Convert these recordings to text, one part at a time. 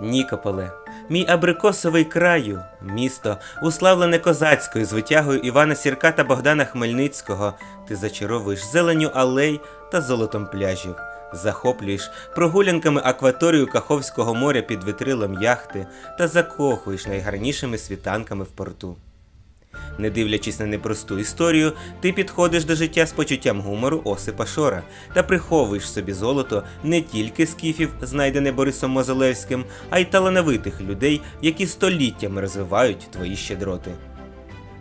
Нікополе, мій абрикосовий краю, місто, уславлене козацькою з витягою Івана Сірка та Богдана Хмельницького, ти зачаровуєш зеленю алей та золотом пляжів, захоплюєш прогулянками акваторію Каховського моря під вітрилом яхти та закохуєш найгарнішими світанками в порту. Не дивлячись на непросту історію, ти підходиш до життя з почуттям гумору Осипа Шора та приховуєш собі золото не тільки скіфів, знайдене Борисом Мозолевським, а й талановитих людей, які століттями розвивають твої щедроти.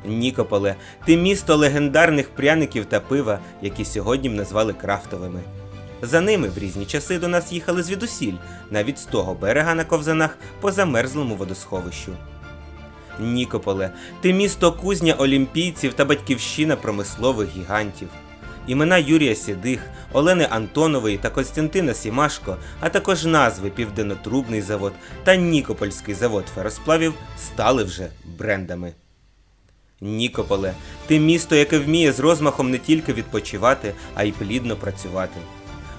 Нікополе, ти місто легендарних пряників та пива, які сьогодні б назвали крафтовими. За ними в різні часи до нас їхали звідусіль, навіть з того берега на ковзанах по замерзлому водосховищу. Нікополе, ти місто кузня олімпійців та батьківщина промислових гігантів. Імена Юрія Сідих, Олени Антонової та Костянтина Сімашко, а також назви Південнотрубний завод та Нікопольський завод феросплавів стали вже брендами. Нікополе, ти місто, яке вміє з розмахом не тільки відпочивати, а й плідно працювати.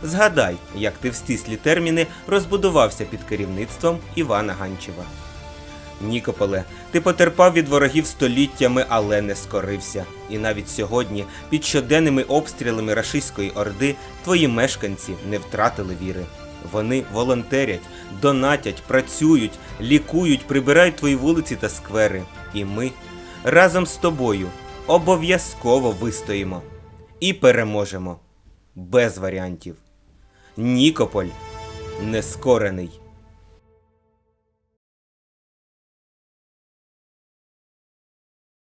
Згадай, як ти в стислі терміни розбудувався під керівництвом Івана Ганчева. Нікополе, ти потерпав від ворогів століттями, але не скорився. І навіть сьогодні, під щоденними обстрілами рашистської орди, твої мешканці не втратили віри. Вони волонтерять, донатять, працюють, лікують, прибирають твої вулиці та сквери. І ми разом з тобою обов'язково вистоїмо і переможемо. Без варіантів. Нікополь нескорений.